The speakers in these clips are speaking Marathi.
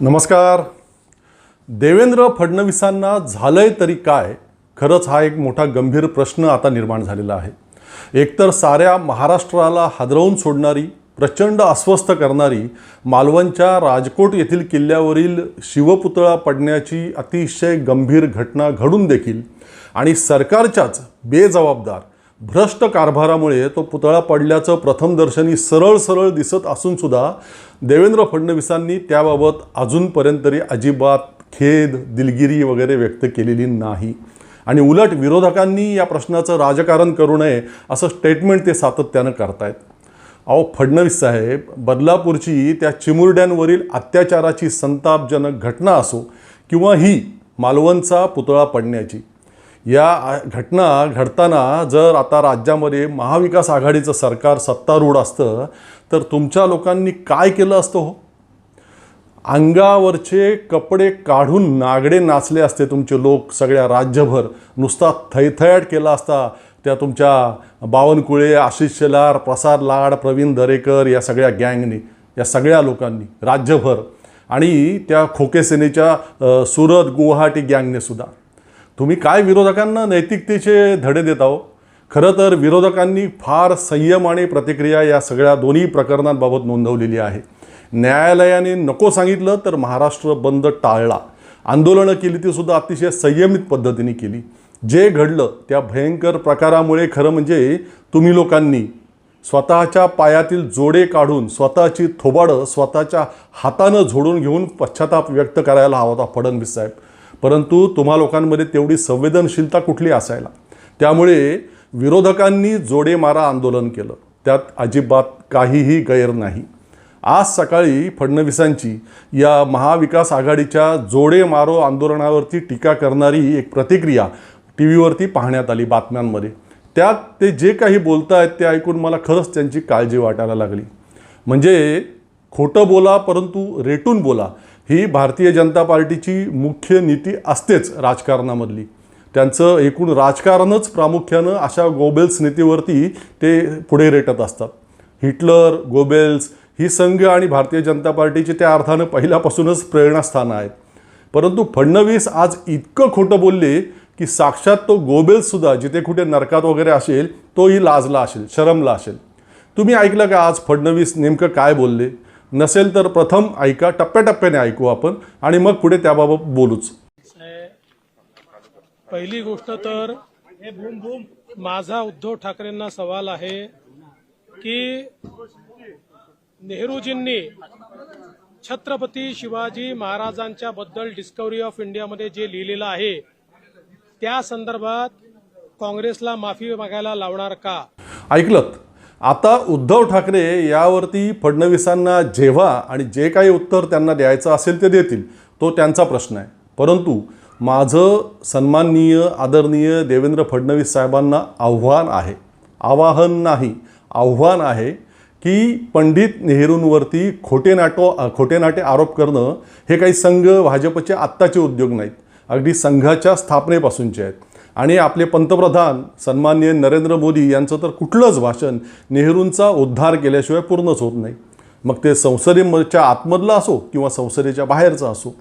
नमस्कार. देवेंद्र फडणवीसांना झालंय तरी काय? खरंच हा एक मोठा गंभीर प्रश्न आता निर्माण झालेला आहे. एकतर साऱ्या महाराष्ट्राला हादरवून सोडणारी प्रचंड अस्वस्थ करणारी मालवणच्या राजकोट येथील किल्ल्यावरील शिवपुतळा पडण्याची अतिशय गंभीर घटना घडून देखील आणि सरकारच्याच बेजबाबदार भ्रष्ट कारभारामुळे तो पुतळा पडल्याचं प्रथमदर्शनी सरळ सरळ दिसत असूनसुद्धा देवेंद्र फडणवीसांनी त्याबाबत अजूनपर्यंत तरी अजिबात खेद दिलगिरी वगैरे व्यक्त केलेली नाही. आणि उलट विरोधकांनी या प्रश्नाचं राजकारण करू नये असं स्टेटमेंट ते सातत्यानं करतायत. अहो फडणवीस साहेब बदलापूरची त्या चिमुरड्यांवरील अत्याचाराची संतापजनक घटना असो किंवा ही मालवणचा पुतळा पडण्याची या घटना घडताना जर आता राज्यामध्ये महाविकास आघाडीचं सरकार सत्तारूढ असतं तर तुमच्या लोकांनी काय केलं असतं हो? अंगावरचे कपडे काढून नागडे नाचले असते तुमचे लोक सगळ्या राज्यभर. नुसता थैथयाट केला असता त्या तुमच्या बावनकुळे आशिष शेलार प्रसाद लाड प्रवीण दरेकर या सगळ्या गँगनी या सगळ्या लोकांनी राज्यभर. आणि त्या खोके सेनेच्या सुरत गुवाहाटी गँगने सुद्धा. तुम्ही काय विरोधकांना नैतिकतेचे धडे देता आहो? खरं तर विरोधकांनी फार संयम आणि प्रतिक्रिया या सगळ्या दोन्ही प्रकरणांबाबत नोंदवलेली आहे. न्यायालयाने नको सांगितलं तर महाराष्ट्र बंद टाळला. आंदोलनं केली ती सुद्धा अतिशय संयमित पद्धतीने केली. जे घडलं त्या भयंकर प्रकारामुळे खरं म्हणजे तुम्ही लोकांनी स्वतःच्या पायातील जोडे काढून स्वतःची थोबाडं स्वतःच्या हातानं झोडून घेऊन पश्चाताप व्यक्त करायला हवा होता फडणवीस साहेब. परंतु तुम्हा लोकांमध्ये तेवढी संवेदनशीलता कुठली असायला? त्यामुळे विरोधकांनी जोडे मारा आंदोलन केलं. त्यात अजिबात काहीही गैर नाही. आज सकाळी फडणवीसांची या महाविकास आघाडीच्या जोडे मारो आंदोलनावरती टीका करणारी एक प्रतिक्रिया टी व्हीवरती पाहण्यात आली बातम्यांमध्ये. त्यात ते जे काही बोलत आहेत ते ऐकून मला खरंच त्यांची काळजी वाटायला लागली. म्हणजे खोटं बोला परंतु रेटून बोला. ही भारतीय जनता पार्टीची मुख्य नीती असतेच राजकारणामधली. त्यांचं एकूण राजकारणच प्रामुख्यानं अशा गोबेल्स नीतीवरती ते पुढे रेटत असतात. हिटलर गोबेल्स ही संघ आणि भारतीय जनता पार्टीची त्या अर्थानं पहिल्यापासूनच प्रेरणास्थानं आहेत. परंतु फडणवीस आज इतकं खोटं बोलले की साक्षात तो गोबेल्ससुद्धा जिथे कुठे नरकात वगैरे असेल तोही लाजला असेल शरमला असेल. तुम्ही ऐकलं का आज फडणवीस नेमकं काय बोलले? नसेल तर प्रथम ऐका टप्प्याटप्प्याने ऐकू आपण आणि मग पुढे त्याबाबत बोलूच. पहिली गोष्ट तर माझा उद्धव ठाकरेंना सवाल आहे की नेहरूजींनी छत्रपती शिवाजी महाराजांच्या बद्दल डिस्कवरी ऑफ इंडियामध्ये जे लिहिलेलं आहे त्या संदर्भात काँग्रेसला माफी मागायला लावणार का? ऐकलत. आता उद्धव ठाकरे यावरती फडणवीसांना जेव्हा आणि जे काही उत्तर त्यांना द्यायचं असेल ते देतील तो त्यांचा प्रश्न आहे. परंतु माझं सन्माननीय आदरणीय देवेंद्र फडणवीस साहेबांना आव्हान आहे आवाहन नाही आव्हान आहे की पंडित नेहरूंवरती खोटे नाटो खोटे नाटे आरोप करणं हे काही संघ भाजपचे आत्ताचे उद्योग नाहीत. अगदी संघाच्या स्थापनेपासूनचे आहेत. आणि आपले पंतप्रधान सन्माननीय नरेंद्र मोदी यांचं तर कुठलंच भाषण नेहरूंचा उद्धार केल्याशिवाय पूर्णच होत नाही. मग ते संसदेच्या आतमधलं असो किंवा संसदेच्या बाहेरचं असो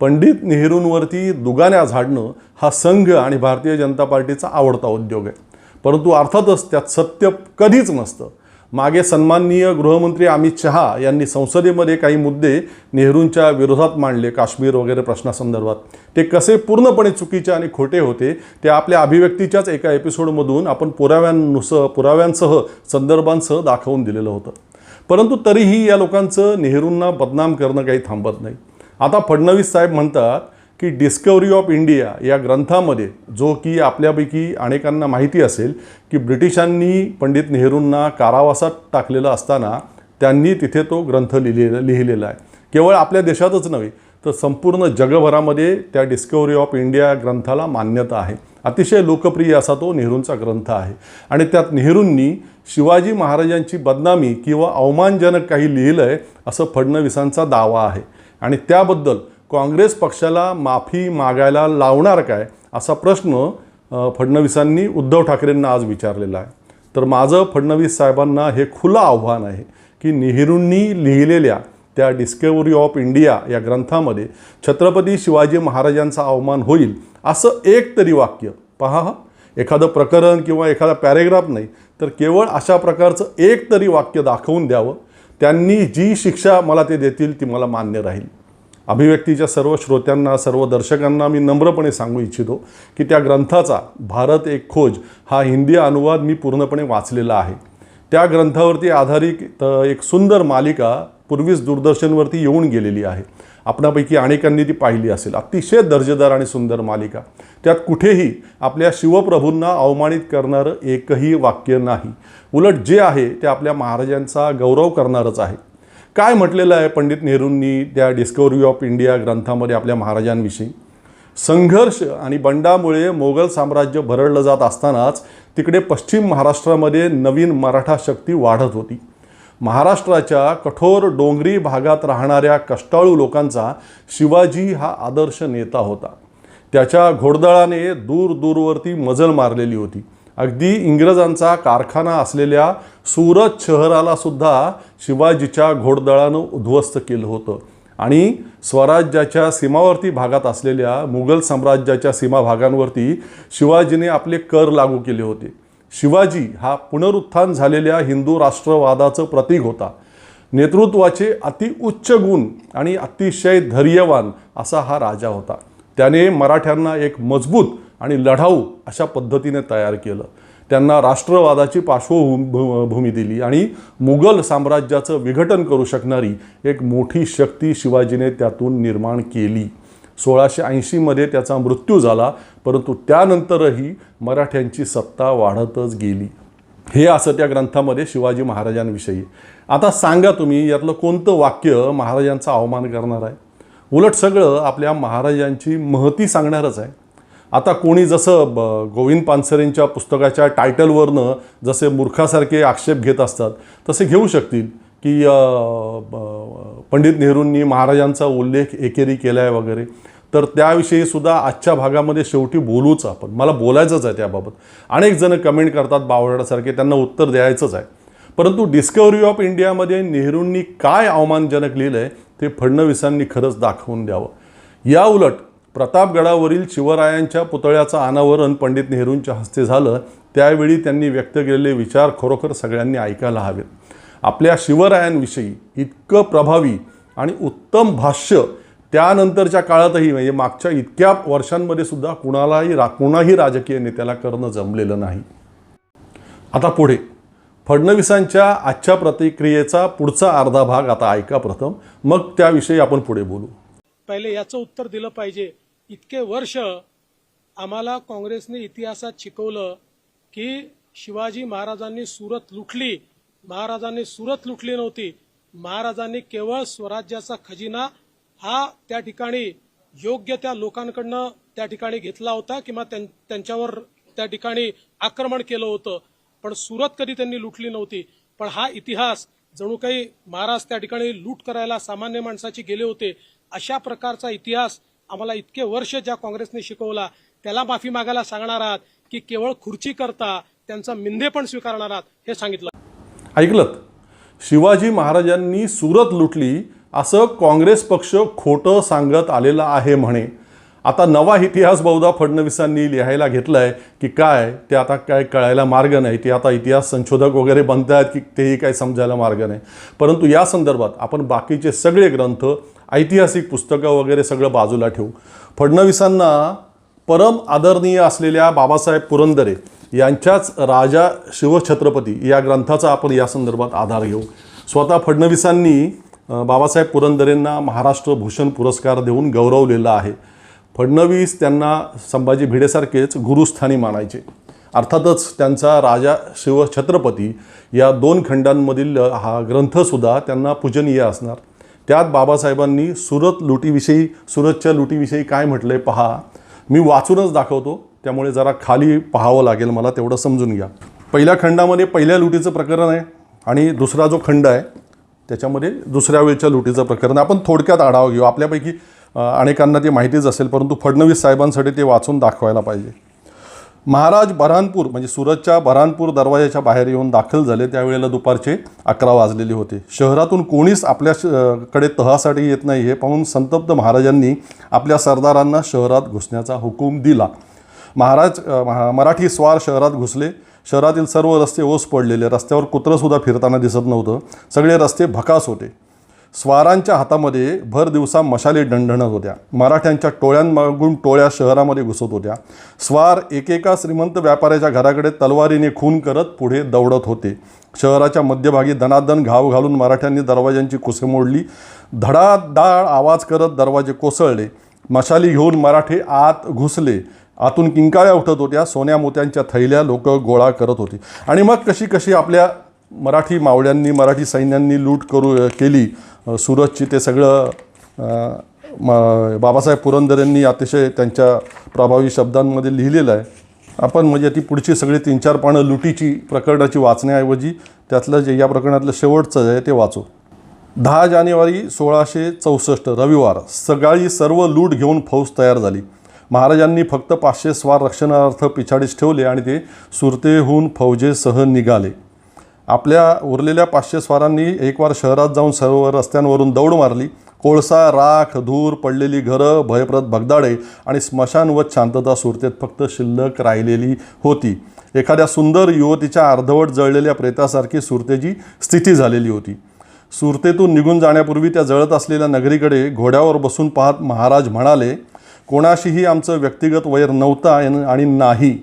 पंडित नेहरूंवरती दुगाण्या झाडणं हा संघ आणि भारतीय जनता पार्टीचा आवडता उद्योग आहे. परंतु अर्थातच त्यात सत्य कधीच नसतं. मागे सन्माननीय गृहमंत्री अमित शहा यांनी संसदेमध्ये काही मुद्दे नेहरूंच्या विरोधात मांडले काश्मीर वगैरे प्रश्नासंदर्भात. ते कसे पूर्णपणे चुकीचे आणि खोटे होते ते आपल्या अभिव्यक्तीच्याच एका एपिसोडमधून आपण पुराव्यांनुसह पुराव्यांसह संदर्भांसह दाखवून दिलेलं होतं. परंतु तरीही या लोकांचं नेहरूंना बदनाम करणं काही थांबत नाही. आता फडणवीस साहेब म्हणतात की डिस्कवरी ऑफ इंडिया या ग्रंथामध्ये जो की आपल्यापैकी अनेकांना माहिती असेल की ब्रिटिशांनी पंडित नेहरूंना कारावासात टाकलेलं असताना त्यांनी तिथे तो ग्रंथ लिहिलेला लिहिलेला आहे. केवळ आपल्या देशातच नव्हे तर संपूर्ण जगभरामध्ये त्या डिस्कवरी ऑफ इंडिया ग्रंथाला मान्यता आहे. अतिशय लोकप्रिय असा तो नेहरूंचा ग्रंथ आहे. आणि त्यात नेहरूंनी शिवाजी महाराजांची बदनामी किंवा अवमानजनक काही लिहिलं आहे असं फडणवीसांचा दावा आहे. आणि त्याबद्दल काँग्रेस पक्षाला माफी मागायला लावणार काय असा प्रश्न फडणवीसांनी उद्धव ठाकरेंना आज विचारलेला आहे. तर माझं फडणवीस साहेबांना हे खुलं आव्हान आहे की नेहरूंनी लिहिलेल्या त्या डिस्कवरी ऑफ इंडिया या ग्रंथामध्ये छत्रपती शिवाजी महाराजांचा अवमान होईल असं एक तरी वाक्य पहा एखादं प्रकरण किंवा एखादा पॅरेग्राफ नाही तर केवळ अशा प्रकारचं एक तरी वाक्य दाखवून द्यावं. त्यांनी जी शिक्षा मला ते देतील ती मला मान्य राहील. अभिव्यक्तीच्या सर्व श्रोत्यांना सर्व दर्शकांना मी नम्रपणे सांगू इच्छितो की त्या ग्रंथाचा भारत एक खोज हा हिंदी अनुवाद मी पूर्णपणे वाचलेला आहे. त्या ग्रंथावरती आधारित एक सुंदर मालिका पूर्वीच दूरदर्शनवरती येऊन गेलेली आहे. आपणापैकी अनेकांनी ती पाहिली असेल. अतिशय दर्जेदार आणि सुंदर मालिका. त्यात कुठेही आपल्या शिवप्रभूंना अवमानित करणारं एकही वाक्य नाही. उलट जे आहे ते आपल्या महाराजांचा गौरव करणारच आहे. काय म्हटलेलं आहे पंडित नेहरूंनी त्या डिस्कवरी ऑफ इंडिया ग्रंथामध्ये आपल्या महाराजांविषयी? संघर्ष आणि बंडामुळे मोगल साम्राज्य भरडलं जात असतानाच तिकडे पश्चिम महाराष्ट्रामध्ये नवीन मराठा शक्ती वाढत होती. महाराष्ट्राच्या कठोर डोंगरी भागात राहणाऱ्या कष्टाळू लोकांचा शिवाजी हा आदर्श नेता होता. त्याच्या घोडदळाने दूर दूरवरती मजल मारलेली होती. अगदी इंग्रजांचा कारखाना असलेल्या सुरत शहराला सुद्धा शिवाजीच्या घोडदळानं उद्ध्वस्त केलं होतं. आणि स्वराज्याच्या सीमावर्ती भागात असलेल्या मुघल साम्राज्याच्या सीमा भागांवरती शिवाजीने आपले कर लागू केले होते. शिवाजी हा पुनरुत्थान झालेल्या हिंदू राष्ट्रवादाचं प्रतीक होता. नेतृत्वाचे अतिउच्च गुण आणि अतिशय धैर्यवान असा हा राजा होता. त्याने मराठ्यांना एक मजबूत आणि लढाऊ अशा पद्धतीने तयार केलं. त्यांना राष्ट्रवादाची पार्श्वभूमी दिली आणि मुघल साम्राज्याचं विघटन करू शकणारी एक मोठी शक्ती शिवाजीने त्यातून निर्माण केली. सोळाशे ऐंशीमध्ये त्याचा मृत्यू झाला परंतु त्यानंतरही मराठ्यांची सत्ता वाढतच गेली. हे असं त्या ग्रंथामध्ये शिवाजी महाराजांविषयी. आता सांगा तुम्ही यातलं कोणतं वाक्य महाराजांचा अवमान करणार आहे? उलट सगळं आपल्या महाराजांची महती सांगणारच आहे. आता कोणी जसं ब गोविंद पानसरेंच्या पुस्तकाच्या टायटलवरनं जसे मूर्खासारखे आक्षेप घेत असतात तसे घेऊ शकतील की पंडित नेहरूंनी महाराजांचा उल्लेख एकेरी केला आहे वगैरे. तर त्याविषयी सुद्धा आजच्या भागामध्ये शेवटी बोलूच आपण. मला बोलायचंच आहे त्याबाबत. अनेक जण कमेंट करतात बावळासारखे त्यांना उत्तर द्यायचंच आहे. परंतु डिस्कवरी ऑफ इंडियामध्ये नेहरूंनी काय अवमानजनक लिहिलं आहे ते फडणवीसांनी खरंच दाखवून द्यावं. या उलट प्रतापगडावरील शिवरायांच्या पुतळ्याचं अनावरण पंडित नेहरूंच्या हस्ते झालं त्यावेळी त्यांनी व्यक्त केलेले विचार खरोखर सगळ्यांनी ऐकायला हवेत. आपल्या शिवरायांविषयी इतकं प्रभावी आणि उत्तम भाष्य त्यानंतरच्या काळातही म्हणजे मागच्या इतक्या वर्षांमध्ये सुद्धा कुणालाही रा कुणाही राजकीय नेत्याला करणं जमलेलं नाही. आता पुढे. फडणवीसांच्या आजच्या प्रतिक्रियेचा पुढचा अर्धा भाग आता ऐका प्रथम. मग त्याविषयी आपण पुढे बोलू. पहिले याचं उत्तर दिलं पाहिजे. इतके वर्ष आम्हाला काँग्रेसने इतिहासात शिकवलं की शिवाजी महाराजांनी सुरत लुटली. महाराजांनी सुरत लुटली नव्हती. महाराजांनी केवळ स्वराज्याचा खजिना हा त्या ठिकाणी योग्य त्या लोकांकडनं त्या ठिकाणी घेतला होता किंवा त्यां- त्यांच्यावर त्या ठिकाणी आक्रमण केलं होतं. पण सुरत कधी त्यांनी लुटली नव्हती. पण हा इतिहास जणू काही महाराज त्या ठिकाणी लूट करायला सामान्य माणसाची गेले होते. अशा प्रकारचा इतिहास आम्हाला इतके वर्ष ज्या काँग्रेसने शिकवला त्याला माफी मागायला सांगणार आहात की केवळ खुर्ची करता त्यांचा मिंदे पण स्वीकारणार आहात हे सांगितलं. ऐकलं शिवाजी महाराजांनी सुरत लुटली असं काँग्रेस पक्ष खोटं सांगत आलेला आहे म्हणे. आता नवा इतिहास बहुधा फडणवीसांनी लिहायला घेतला आहे की काय ते आता काय कळायला मार्ग नाही. ते आता इतिहास संशोधक वगैरे बनत आहेत की तेही काय समजायला मार्ग नाही. परंतु या संदर्भात आपण बाकीचे सगळे ग्रंथ ऐतिहासिक पुस्तकं वगैरे सगळं बाजूला ठेवू. फडणवीसांना परम आदरणीय असलेल्या बाबासाहेब पुरंदरे यांच्याच राजा शिवछत्रपती या ग्रंथाचा आपण या संदर्भात आधार घेऊ. स्वतः फडणवीसांनी बाबासाहेब पुरंदरेंना महाराष्ट्र भूषण पुरस्कार देऊन गौरवलेला आहे. फडणवीस त्यांना संभाजी भिडेसारखेच गुरुस्थानी मानायचे. अर्थातच त्यांचा राजा शिवछत्रपती या दोन खंडांमधील हा ग्रंथसुद्धा त्यांना पूजनीय असणार. त्यात बाबासाहेबांनी सुरत लुटीविषयी सुरतच्या लुटीविषयी काय म्हटलं आहे पहा. मी वाचूनच दाखवतो. त्यामुळे जरा खाली पाहावं लागेल मला तेवढं समजून घ्या. पहिल्या खंडामध्ये पहिल्या लुटीचं प्रकरण आहे आणि दुसरा जो खंड आहे त्याच्यामध्ये दुसऱ्या वेळच्या लुटीचं प्रकरण आहे. आपण थोडक्यात आढावा घेऊ. आपल्यापैकी अनेकांना ते माहितीच असेल परंतु फडणवीस साहेबांसाठी ते वाचून दाखवायला पाहिजे. महाराज बऱ्हाणपूर म्हणजे सुरतच्या बऱ्हाणपूर दरवाजाच्या बाहेर येऊन दाखल झाले. त्यावेळेला दुपारचे अकरा वाजलेले होते. शहरातून कोणीच आपल्या श- कडे तहासाठी येत नाही हे पाहून संतप्त महाराजांनी आपल्या सरदारांना शहरात घुसण्याचा हुकूम दिला. महाराज महा- मराठी स्वार शहरात घुसले. शहरातील सर्व रस्ते ओस पडलेले. रस्त्यावर कुत्रंसुद्धा फिरताना दिसत नव्हतं. सगळे रस्ते भकास होते. स्वारांच्या हातामध्ये भर दिवसा मशाली दणदणत होत्या. मराठ्यांच्या टोळ्यांमागून टोळ्या शहरामध्ये घुसत होत्या. स्वार एकेका श्रीमंत व्यापाऱ्याच्या घराकडे तलवारीने खून करत पुढे दौडत होते. शहराच्या मध्यभागी दणादण घाव घालून मराठ्यांनी दरवाज्यांची कुसे मोडली. धडाधाड आवाज करत दरवाजे कोसळले. मशाली घेऊन मराठे आत घुसले. आतून किंकाळ्या उठत होत्या. सोन्या मोत्यांच्या थैल्या लोक गोळा करत होते. आणि मग कशी कशी आपल्या मराठी मावळ्यांनी मराठी सैन्यांनी लूट करू केली. सुरतची ते सगळं म बाबासाहेब पुरंदरेंनी अतिशय त्यांच्या प्रभावी शब्दांमध्ये लिहिलेलं आहे. आपण म्हणजे ती पुढची सगळी तीन चार पानं लुटीची प्रकरणाची वाचण्याऐवजी त्यातलं जे या प्रकरणातलं शेवटचं आहे ते वाचू. दहा जानेवारी सोळाशे चौसष्ट रविवार. सकाळी सर्व लूट घेऊन फौज तयार झाली. महाराजांनी फक्त पाचशे स्वार रक्षणार्थ पिछाडीस ठेवले आणि ते सुरतेहून फौजेसह निघाले. आपल्या उरलेल्या पाचशे स्वारांनी एक वार शहरात जाऊन सर्व रस्त्यांवरून दौड मारली. कोळसा राख धूर पडलेली घरं भयप्रद भगदाडे आणि स्मशानवत शांतता सुरतेत फक्त शिल्लक राहिलेली होती. एखाद्या सुंदर युवतीच्या अर्धवट जळलेल्या प्रेतासारखी सुरतेची स्थिती झालेली होती. सुरतेतून निघून जाण्यापूर्वी त्या जळत असलेल्या नगरीकडे घोड्यावर बसून पाहत महाराज म्हणाले कोणाशीही आमचं व्यक्तिगत वैर नव्हता आणि नाही.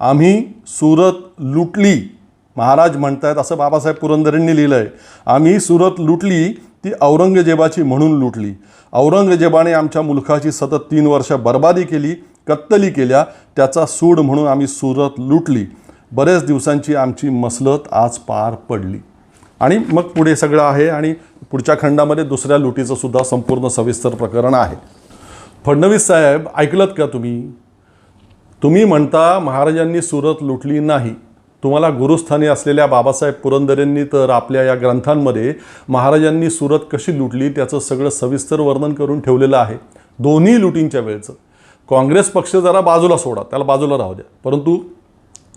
आम्ही सुरत लुटली. महाराज म्हणतायत असं बाबासाहेब पुरंदरेंनी लिहिलं आहे आम्ही सुरत लुटली ती औरंगजेबाची म्हणून लुटली. औरंगजेबाने आमच्या मुलखाची सतत तीन वर्ष बर्बादी केली कत्तली केल्या त्याचा सूड म्हणून आम्ही सुरत लुटली. बरेच दिवसांची आमची मसलत आज पार पडली. आणि मग पुढे सगळं आहे आणि पुढच्या खंडामध्ये दुसऱ्या लुटीचं सुद्धा संपूर्ण सविस्तर प्रकरण आहे. फडणवीस साहेब ऐकलत का तुम्ही? तुम्ही म्हणता महाराजांनी सुरत लुटली नाही. तुम्हाला गुरुस्थानी असलेल्या बाबासाहेब पुरंदरेंनी तर आपल्या या ग्रंथांमध्ये महाराजांनी सुरत कशी लुटली त्याचं सगळं सविस्तर वर्णन करून ठेवलेलं आहे. दोन्ही लुटींच्या वेळचं. काँग्रेस पक्ष जरा बाजूला सोडा त्याला बाजूला राहू द्या. परंतु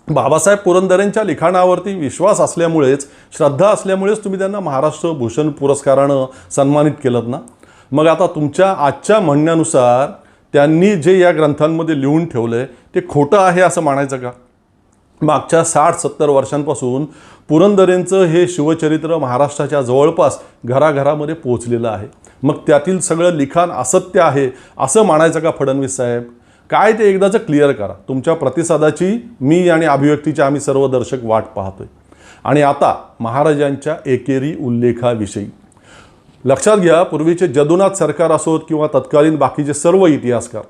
बाबासाहेब पुरंदरेंच्या लिखाणावरती विश्वास असल्यामुळेच श्रद्धा असल्यामुळेच तुम्ही त्यांना महाराष्ट्र भूषण पुरस्कारानं सन्मानित केलं ना? मग आता तुमच्या आजच्या म्हणण्यानुसार त्यांनी जे या ग्रंथांमध्ये लिहून ठेवलं आहे ते खोटं आहे असं म्हणायचं का? मागच्या साठ सत्तर वर्षांपासून पुरंदरेंचं हे शिवचरित्र महाराष्ट्राच्या जवळपास घराघरामध्ये पोहोचलेलं आहे. मग त्यातील सगळं लिखाण असत्य आहे असं म्हणायचं का फडणवीस साहेब? काय ते एकदाचं क्लिअर करा. तुमच्या प्रतिसादाची मी आणि अभिव्यक्तीची आम्ही सर्व दर्शक वाट पाहतोय. आणि आता महाराजांच्या एकेरी उल्लेखाविषयी. लक्षात घ्या पूर्वीचे जदुनाथ सरकार असोत किंवा तत्कालीन बाकीचे सर्व इतिहासकार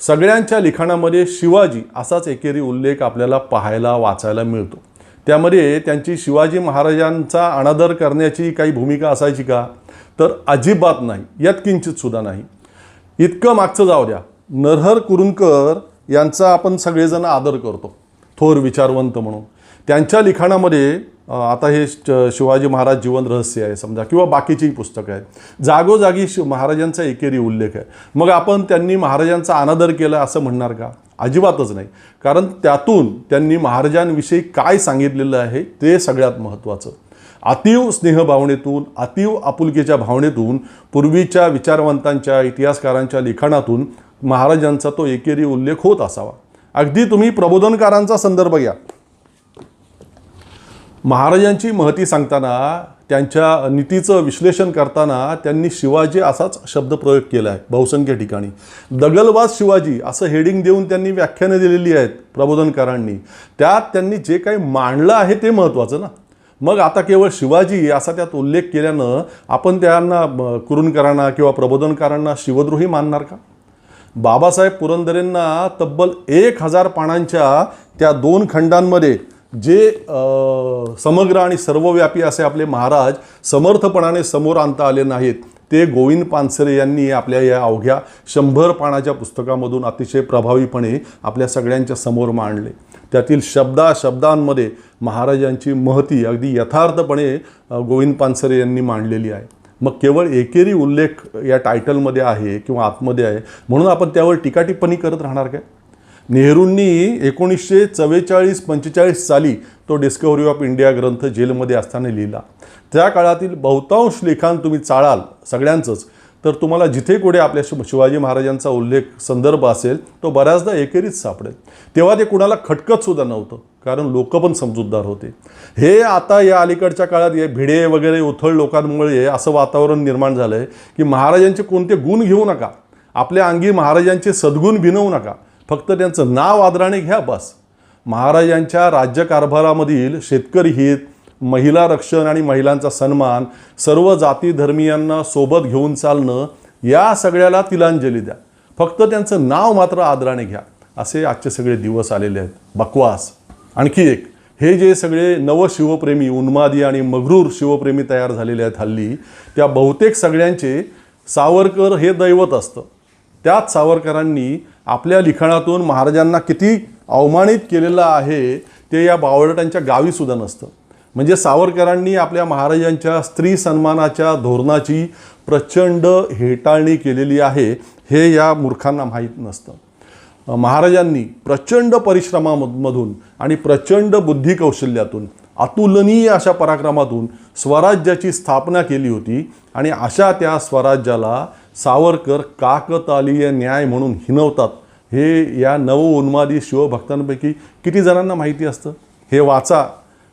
सगळ्यांच्या लिखाणामध्ये शिवाजी असाच एकेरी उल्लेख आपल्याला पाहायला वाचायला मिळतो. त्यामध्ये त्यांची शिवाजी महाराजांचा अनादर करण्याची काही भूमिका असायची का? तर अजिबात नाही यात किंचित सुद्धा नाही. इतकं मागचं जाऊ द्या. नरहर कुरुंकर यांचा आपण सगळेजण आदर करतो थोर विचारवंत म्हणून. त्यांच्या लिखाणामध्ये आता हे शिवाजी महाराज जीवन रहस्य आहे समजा किंवा बाकीचीही पुस्तकं आहेत. जागोजागी शिव महाराजांचा एकेरी उल्लेख आहे. मग आपण त्यांनी महाराजांचा अनादर केला असं म्हणणार का? अजिबातच नाही. कारण त्यातून त्यांनी महाराजांविषयी काय सांगितलेलं आहे ते सगळ्यात महत्त्वाचं. अतीव स्नेहभावनेतून अतीव आपुलकीच्या भावनेतून पूर्वीच्या विचारवंतांच्या इतिहासकारांच्या लिखाणातून महाराजांचा तो एकेरी उल्लेख होत असावा. अगदी तुम्ही प्रबोधनकारांचा संदर्भ घ्या. महाराजांची महती सांगताना त्यांच्या नीतीचं विश्लेषण करताना त्यांनी शिवाजी असाच शब्दप्रयोग केला आहे बहुसंख्य ठिकाणी. दगलबाज शिवाजी असं हेडिंग देऊन त्यांनी व्याख्यानं दिलेली आहेत प्रबोधनकारांनी. त्यात त्यांनी जे काही मांडलं आहे ते महत्त्वाचं ना. मग आता केवळ शिवाजी असा त्यात उल्लेख केल्यानं आपण त्यांना कुरुणकरांना किंवा प्रबोधनकारांना शिवद्रोही मानणार का? बाबासाहेब पुरंदरेंना तब्बल एक हजार पानांच्या त्या दोन खंडांमध्ये जे समग्र आणि सर्वव्यापी असे आपले महाराज समर्थपणाने समोर आणता आले नाहीत ते गोविंद पानसरे यांनी आपल्या या अवघ्या शंभर पानाच्या पुस्तकामधून अतिशय प्रभावीपणे आपल्या सगळ्यांच्या समोर मांडले. त्यातील शब्दा शब्दांमध्ये महाराजांची महती अगदी यथार्थपणे गोविंद पानसरे यांनी मांडलेली आहे. मग केवळ एकेरी उल्लेख या टायटलमध्ये आहे किंवा आतमध्ये आहे म्हणून आपण त्यावर टीकाटिप्पणी करत राहणार काय? नेहरूंनी एकोणीसशे चव्वेचाळीस पंचेचाळीस साली तो डिस्कवरी ऑफ इंडिया ग्रंथ जेलमध्ये असताना लिहिला. त्या काळातील बहुतांश लिखाण तुम्ही चाळाल सगळ्यांचंच. तर तुम्हाला जिथे कुठे आपल्या शिवाजी महाराजांचा उल्लेख संदर्भ असेल तो बऱ्याचदा एकेरीच सापडेल. तेव्हा ते कुणाला खटकतसुद्धा नव्हतं कारण लोक पण समजूतदार होते. हे आता या अलीकडच्या काळात हे भिडे वगैरे उथळ लोकांमुळे असं वातावरण निर्माण झालं आहे की महाराजांचे कोणते गुण घेऊ नका. आपल्या अंगी महाराजांचे सद्गुण भिनवू नका. फक्त त्यांचं नाव आदराने घ्या बस. महाराजांच्या राज्यकारभारामधील शेतकरी हित महिला रक्षण आणि महिलांचा सन्मान सर्व जाती धर्मीयांना सोबत घेऊन चालणं या सगळ्याला तिलांजली द्या. फक्त त्यांचं नाव मात्र आदराने घ्या. असे आजचे सगळे दिवस आलेले आहेत. बकवास. आणखी एक हे जे सगळे नवशिवप्रेमी उन्मादी आणि मगरूर शिवप्रेमी तयार झालेले आहेत हल्ली त्या बहुतेक सगळ्यांचे सावरकर हे दैवत असतं. त्याच सावरकरांनी आपल्या लिखाणातून महाराजांना किती अवमानित केलेलं आहे ते या बावळटांच्या गावीसुद्धा नसतं. म्हणजे सावरकरांनी आपल्या महाराजांच्या स्त्री सन्मानाच्या धोरणाची प्रचंड हेटाळणी केलेली आहे हे या मूर्खांना माहीत नसतं. महाराजांनी प्रचंड परिश्रमामधून आणि प्रचंड बुद्धिकौशल्यातून अतुलनीय अशा पराक्रमातून स्वराज्याची स्थापना केली होती आणि अशा त्या स्वराज्याला सावरकर काकतालीय न्याय म्हणून हिनवतात. हे या नवउन्मादी शिवभक्तांपैकी किती जणांना माहिती असतं? हे वाचा.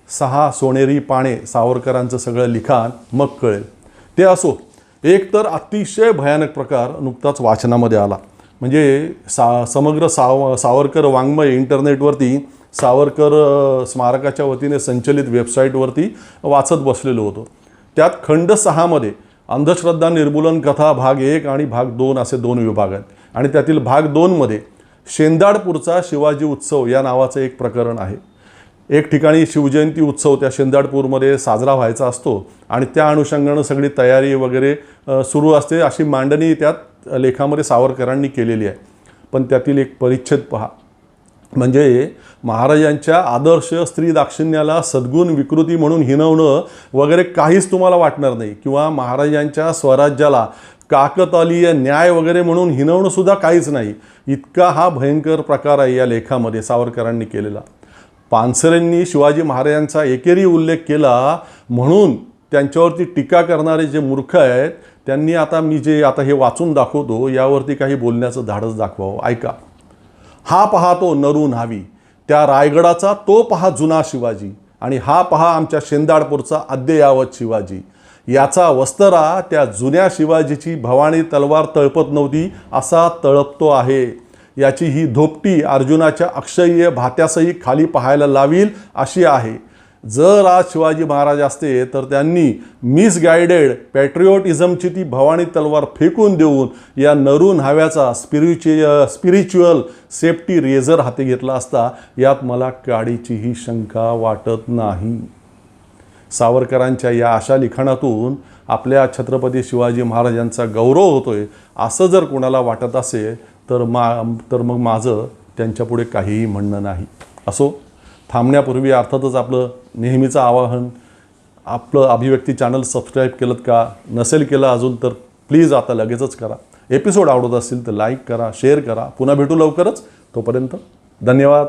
सहा सोनेरी पाणे सावरकरांचं सगळं लिखाण मग कळेल. ते असो एक तर अतिशय भयानक प्रकार नुकताच वाचनामध्ये आला. म्हणजे सा समग्र साव सावरकर वाङ्मय इंटरनेटवरती सावरकर स्मारकाच्या वतीने संचलित वेबसाईटवरती वाचत बसलेलो होतो. त्यात खंड सहामध्ये अंधश्रद्धा निर्मूलन कथा भाग एक आणि भाग दोन असे दोन विभाग आहेत. आणि त्यातील भाग दोनमध्ये शेंदाडपूरचा शिवाजी उत्सव या नावाचं एक प्रकरण आहे. एक ठिकाणी शिवजयंती उत्सव त्या शेंदाडपूरमध्ये साजरा व्हायचा असतो आणि त्या अनुषंगानं सगळी तयारी वगैरे सुरू असते अशी मांडणी त्यात लेखामध्ये सावरकरांनी केलेली आहे. पण त्यातील एक परिच्छेद पहा. म्हणजे महाराजांच्या आदर्श स्त्री दाक्षिण्याला सद्गुण विकृती म्हणून हिनवणं वगैरे काहीच तुम्हाला वाटणार नाही. किंवा महाराजांच्या स्वराज्याला काकतालीय न्याय वगैरे म्हणून हिनवणंसुद्धा काहीच नाही. इतका हा भयंकर प्रकार आहे या लेखामध्ये सावरकरांनी केलेला. पानसरेंनी शिवाजी महाराजांचा एकेरी उल्लेख केला म्हणून त्यांच्यावरती टीका करणारे जे मूर्ख आहेत त्यांनी आता मी जे आता हे वाचून दाखवतो यावरती काही बोलण्याचं धाडस दाखवावं. ऐका. हा पहा तो नरू न्हावी त्या रायगडाचा तो पहा जुना शिवाजी आणि हा पहा आमच्या शेंदाडपूरचा अद्ययावत शिवाजी. याचा वस्तरा त्या जुन्या शिवाजीची भवानी तलवार तळपत नव्हती असा तळपतो आहे. याची ही धोपटी अर्जुनाच्या अक्षय्य भात्यासही खाली पाहायला लावील अशी आहे. जर आज शिवाजी महाराज असते तर त्यांनी मिसगायडेड पॅट्रिओटिझमची ती भवानी तलवार फेकून देऊन या नरून हव्याचा स्पिरिच्युअ स्पिरिच्युअल सेफ्टी रेझर हाती घेतला असता यात मला काडीचीही शंका वाटत नाही. सावरकरांच्या या अशा लिखाणातून आपल्या छत्रपती शिवाजी महाराजांचा गौरव होतोय असं जर कोणाला वाटत असेल तर मा तर मग माझं त्यांच्यापुढे काहीही म्हणणं नाही. असो? थांबण्यापूर्वी अर्थातच आपलं नेहमीचं आवाहन आपलं अभिव्यक्ती चॅनल सबस्क्राईब केलं का नसेल केलं अजून तर प्लीज आता लगेचच करा. एपिसोड आवडत असतील तर लाईक करा शेअर करा. पुन्हा भेटू लवकरच. तोपर्यंत धन्यवाद.